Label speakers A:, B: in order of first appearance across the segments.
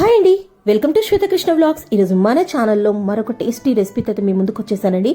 A: Hi అండి. Welcome to Shwetakrishna vlogs. ఈరోజు మన ఛానల్లో మరొక టేస్టీ రెసిపీతో అయితే మీ ముందుకు వచ్చేసానండి.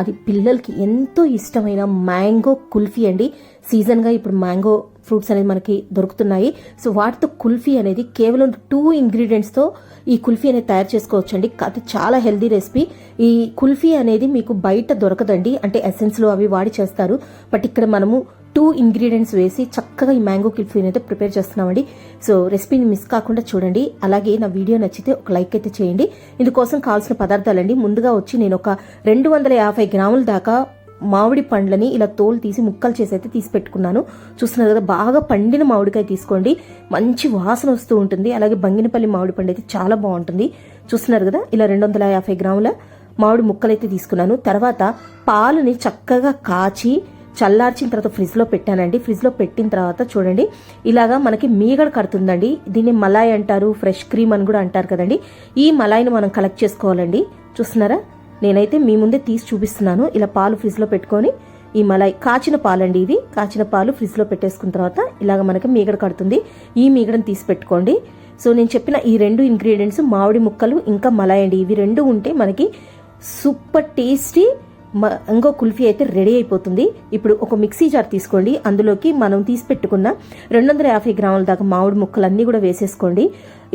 A: అది పిల్లలకి ఎంతో ఇష్టమైన మ్యాంగో కుల్ఫీ అండి. సీజన్గా ఇప్పుడు మ్యాంగో ఫ్రూట్స్ అనేది మనకి దొరుకుతున్నాయి. సో వాటితో కుల్ఫీ అనేది కేవలం టూ ఇంగ్రీడియంట్స్తో ఈ కుల్ఫీ అనేది తయారు చేసుకోవచ్చండి. అది చాలా హెల్దీ రెసిపీ. ఈ కుల్ఫీ అనేది మీకు బయట దొరకదండి. అంటే ఎసెన్స్లో అవి వాడి చేస్తారు. బట్ ఇక్కడ మనము టూ ఇంగ్రీడియంట్స్ వేసి చక్కగా ఈ మ్యాంగో కుల్ఫీని అయితే ప్రిపేర్ చేస్తున్నామండి. సో రెసిపీని మిస్ కాకుండా చూడండి. అలాగే నా వీడియో నచ్చితే ఒక లైక్ అయితే చేయండి. ఇందుకోసం కావాల్సిన పదార్థాలండి. ముందుగా వచ్చి నేను ఒక రెండు వందల యాభై గ్రాముల దాకా మామిడి పండ్లని ఇలా తోలు తీసి ముక్కలు చేసి అయితే తీసి పెట్టుకున్నాను. చూస్తున్నారు కదా బాగా పండిన మామిడికాయ తీసుకోండి. మంచి వాసన వస్తూ ఉంటుంది. అలాగే బంగినపల్లి మామిడి పండు అయితే చాలా బాగుంటుంది. చూస్తున్నారు కదా ఇలా రెండు వందల యాభై గ్రాముల మామిడి ముక్కలైతే తీసుకున్నాను. తర్వాత పాలుని చక్కగా కాచి చల్లార్చిన తర్వాత ఫ్రిడ్జ్లో పెట్టానండి. ఫ్రిడ్జ్లో పెట్టిన తర్వాత చూడండి ఇలాగా మనకి మీగడ కడుతుందండి. దీన్ని మలాయ్ అంటారు ఫ్రెష్ క్రీమ్ అని కూడా అంటారు కదండి. ఈ మలాయిని మనం కలెక్ట్ చేసుకోవాలండి. చూస్తున్నారా? నేనైతే మీ ముందే తీసి చూపిస్తున్నాను. ఇలా పాలు ఫ్రిడ్జ్లో పెట్టుకొని ఈ మలై కాచిన పాలండి ఇది కాచిన పాలు ఫ్రిడ్జ్లో పెట్టేసుకున్న తర్వాత ఇలాగ మనకి మీగడ కడుతుంది. ఈ మీగడను తీసి పెట్టుకోండి. సో నేను చెప్పిన ఈ రెండు ఇంగ్రీడియంట్స్ మామిడి ముక్కలు ఇంకా మలై అండి. ఇవి రెండు ఉంటే మనకి సూపర్ టేస్టీ ఇంకో కుల్ఫీ అయితే రెడీ అయిపోతుంది. ఇప్పుడు ఒక మిక్సీ జార్ తీసుకోండి. అందులోకి మనం తీసి పెట్టుకున్న రెండు వందల యాభై గ్రాముల దాకా మామిడి ముక్కలన్నీ కూడా వేసేసుకోండి.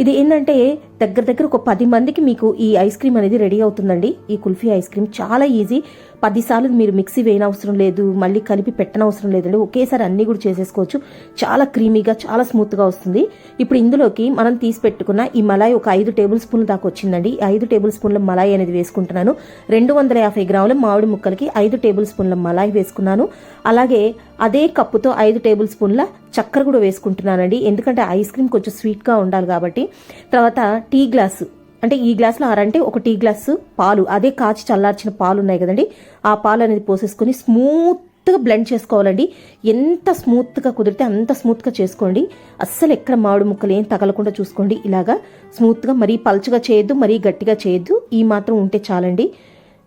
A: ఇది ఏంటంటే దగ్గర దగ్గర ఒక పది మందికి మీకు ఈ ఐస్ క్రీమ్ అనేది రెడీ అవుతుందండి. ఈ కుల్ఫీ ఐస్ క్రీమ్ చాలా ఈజీ. పదిసార్లు మీరు మిక్సీ వేయనవసరం లేదు మళ్ళీ కలిపి పెట్టనవసరం లేదండి. ఒకేసారి అన్ని కూడా చేసేసుకోవచ్చు. చాలా క్రీమీగా చాలా స్మూత్గా వస్తుంది. ఇప్పుడు ఇందులోకి మనం తీసి పెట్టుకున్న ఈ మలాయి ఒక ఐదు టేబుల్ స్పూన్ల దాకా వచ్చిందండి. ఈ ఐదు టేబుల్ స్పూన్ల మలాయి అనేది వేసుకుంటున్నాను. రెండు వందల యాభై గ్రాముల మామిడి ముక్కలకి ఐదు టేబుల్ స్పూన్ల మలాయి వేసుకున్నాను. అలాగే అదే కప్పుతో ఐదు టేబుల్ స్పూన్ల చక్కెర కూడా వేసుకుంటున్నానండి. ఎందుకంటే ఐస్ క్రీమ్ కొంచెం స్వీట్గా ఉండాలి కాబట్టి. తర్వాత టీ గ్లాసు అంటే ఈ గ్లాస్లో ఆరంటే ఒక టీ గ్లాసు పాలు. అదే కాచి చల్లార్చిన పాలు ఉన్నాయి కదండి. ఆ పాలు అనేది పోసేసుకొని స్మూత్గా బ్లెండ్ చేసుకోవాలండి. ఎంత స్మూత్గా కుదిరితే అంత స్మూత్గా చేసుకోండి. అస్సలు ఎక్కడ మామిడి ముక్కలు ఏం తగలకుండా చూసుకోండి. ఇలాగా స్మూత్గా మరీ పల్చగా చేయొద్దు మరీ గట్టిగా చేయొద్దు. ఈ మాత్రం ఉంటే చాలండి.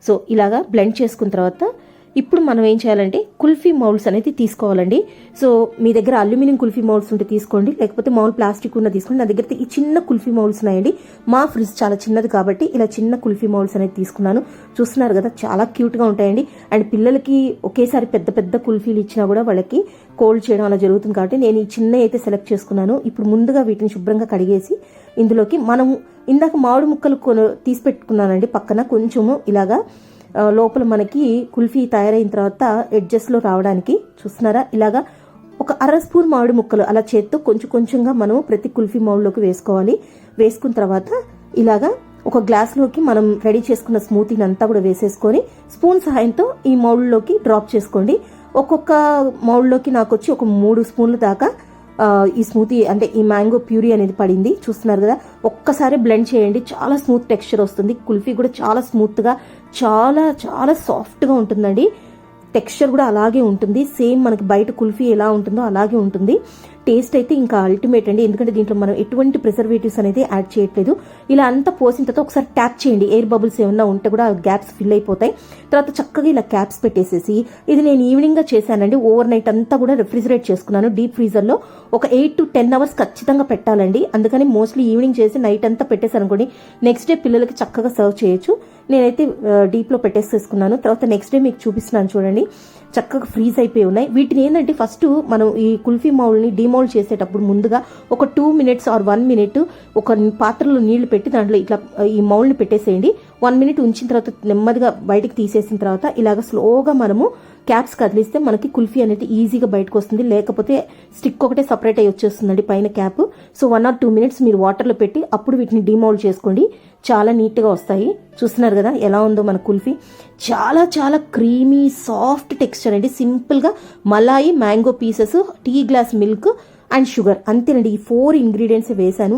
A: సో ఇలాగా బ్లెండ్ చేసుకున్న తర్వాత ఇప్పుడు మనం ఏం చేయాలంటే కుల్ఫీ మౌల్స్ అనేది తీసుకోవాలండి. సో మీ దగ్గర అల్యూమినియం కుల్ఫీ మౌల్స్ ఉంటే తీసుకోండి. లేకపోతే మౌల్ ప్లాస్టిక్ ఉన్న తీసుకోండి. నా దగ్గర ఈ చిన్న కుల్ఫీ మౌల్స్ ఉన్నాయండి. మా ఫ్రిడ్జ్ చాలా చిన్నది కాబట్టి ఇలా చిన్న కుల్ఫీ మౌల్స్ అనేది తీసుకున్నాను. చూస్తున్నారు కదా చాలా క్యూట్గా ఉంటాయండి. అండ్ పిల్లలకి ఒకేసారి పెద్ద పెద్ద కుల్ఫీలు ఇచ్చినా కూడా వాళ్ళకి కోల్డ్ చేయడం అలా జరుగుతుంది కాబట్టి నేను ఈ చిన్న అయితే సెలెక్ట్ చేసుకున్నాను. ఇప్పుడు ముందుగా వీటిని శుభ్రంగా కడిగేసి ఇందులోకి మనం ఇందాక మామిడి ముక్కలు తీసి పెట్టుకున్నానండి పక్కన. కొంచెము ఇలాగా లోపల మనకి కుల్ఫీ తయారైన తర్వాత ఎడ్జస్ట్లో రావడానికి చూస్తున్నారా? ఇలాగా ఒక అర స్పూన్ మామిడి ముక్కలు అలా చేత్తో కొంచెం కొంచెంగా మనం ప్రతి కుల్ఫీ మౌడ్లోకి వేసుకోవాలి. వేసుకున్న తర్వాత ఇలాగా ఒక గ్లాస్లోకి మనం రెడీ చేసుకున్న స్మూతీని అంతా కూడా వేసేసుకొని స్పూన్ సహాయంతో ఈ మౌల్డ్లోకి డ్రాప్ చేసుకోండి. ఒక్కొక్క మౌల్డ్లోకి నాకు వచ్చి ఒక మూడు స్పూన్లు దాకా ఈ స్మూతీ అంటే ఈ మ్యాంగో ప్యూరీ అనేది పడింది. చూస్తున్నారు కదా ఒక్కసారి బ్లెండ్ చేయండి. చాలా స్మూత్ టెక్స్చర్ వస్తుంది. కుల్ఫీ కూడా చాలా స్మూత్గా చాలా చాలా సాఫ్ట్గా ఉంటుందండి. టెక్స్చర్ కూడా అలాగే ఉంటుంది. సేమ్ మనకి బయట కుల్ఫీ ఎలా ఉంటుందో అలాగే ఉంటుంది. టేస్ట్ అయితే ఇంకా అల్టిమేట్ అండి. ఎందుకంటే దీంట్లో మనం ఎటువంటి ప్రిజర్వేటివ్స్ అనేది యాడ్ చేయట్లేదు. ఇలా అంతా పోసిన తర్వాత ఒకసారి ట్యాప్ చేయండి. ఎయిర్ బబుల్స్ ఏమన్నా ఉంటే కూడా గ్యాప్స్ ఫిల్ అయిపోతాయి. తర్వాత చక్కగా ఇలా క్యాప్స్ పెట్టేసేసి ఇది నేను ఈవినింగ్గా చేశానండి. ఓవర్ నైట్ అంతా కూడా రిఫ్రిజిరేట్ చేసుకున్నాను. డీప్ ఫ్రీజర్లో ఒక ఎయిట్ టు టెన్ అవర్స్ ఖచ్చితంగా పెట్టాలండి. అందుకని మోస్ట్లీ ఈవినింగ్ చేసి నైట్ అంతా పెట్టేశాను అనుకోండి నెక్స్ట్ డే పిల్లలకి చక్కగా సర్వ్ చేయొచ్చు. నేనైతే డీప్లో పెట్టేసేసుకున్నాను. తర్వాత నెక్స్ట్ డే మీకు చూపిస్తున్నాను చూడండి. చక్కగా ఫ్రీజ్ అయిపోయి ఉన్నాయి. వీటిని ఏంటంటే ఫస్ట్ మనం ఈ కుల్ఫీ మౌల్ని డిమౌల్డ్ చేసేటప్పుడు ముందుగా ఒక two minutes or one minute ఒక పాత్రలో నీళ్ళు పెట్టి దాంట్లో ఇట్లా ఈ మౌల్ని పెట్టేసేయండి. వన్ మినిట్ ఉంచిన తర్వాత నెమ్మదిగా బయటకు తీసేసిన తర్వాత ఇలాగ స్లోగా మనము క్యాప్స్ కదిలిస్తే మనకి కుల్ఫీ అనేది ఈజీగా బయటకు వస్తుంది. లేకపోతే స్టిక్ ఒకటే సపరేట్ అయ్యి వచ్చేస్తుందండి పైన cap. So one or two minutes మీరు వాటర్లో పెట్టి అప్పుడు వీటిని డిమౌల్డ్ చేసుకోండి. చాలా నీట్గా వస్తాయి. చూస్తున్నారు కదా ఎలా ఉందో మన కుల్ఫీ. చాలా చాలా క్రీమీ సాఫ్ట్ టెక్స్చర్ అండి. సింపుల్గా malai mango pieces tea glass milk and sugar. అంతేనండి. ఈ ఫోర్ ఇంగ్రీడియంట్స్ వేశాను.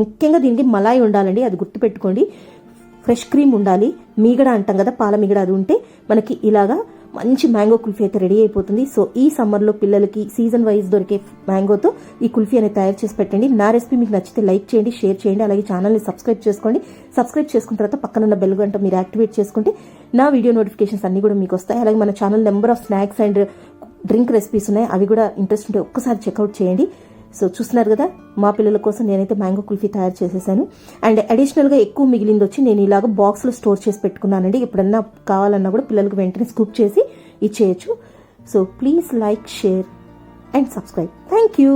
A: ముఖ్యంగా దీనికి మలాయి ఉండాలండి. అది గుర్తుపెట్టుకోండి. ఫ్రెష్ క్రీమ్ ఉండాలి. మీగడ అంటాం కదా పాల మీగడ అది ఉంటే మనకి ఇలాగా మంచి మ్యాంగో కుల్ఫీ అయితే రెడీ అయిపోతుంది. సో ఈ సమ్మర్లో పిల్లలకి సీజన్ వైజ్ దొరికే మ్యాంగోతో ఈ కుల్ఫీ అనేది తయారు చేసి పెట్టండి. నా రెసిపీ మీకు నచ్చితే లైక్ చేయండి షేర్ చేయండి అలాగే ఛానల్ని సబ్స్క్రైబ్ చేసుకోండి. సబ్స్క్రైబ్ చేసుకున్న తర్వాత పక్కన బెల్ గంట మీరు యాక్టివేట్ చేసుకుంటే నా వీడియో నోటిఫికేషన్స్ అన్ని కూడా మీకు వస్తాయి. అలాగే మన channel number of snacks and drink recipes ఉన్నాయి. అవి కూడా ఇంట్రెస్ట్ ఉంటే ఒక్కసారి చెక్అవుట్ చేయండి. సో చూస్తున్నారు కదా మా పిల్లల కోసం నేనైతే మ్యాంగో కుల్ఫీ తయారు చేసేసాను. అండ్ అడిషనల్గా ఎక్కువ మిగిలింది వచ్చి నేను ఇలాగ బాక్స్లో స్టోర్ చేసి పెట్టుకున్నానండి. ఎప్పుడన్నా కావాలన్నా కూడా పిల్లలకు వెంటనే స్కూప్ చేసి ఇచ్చేయచ్చు. So please like share and subscribe thank you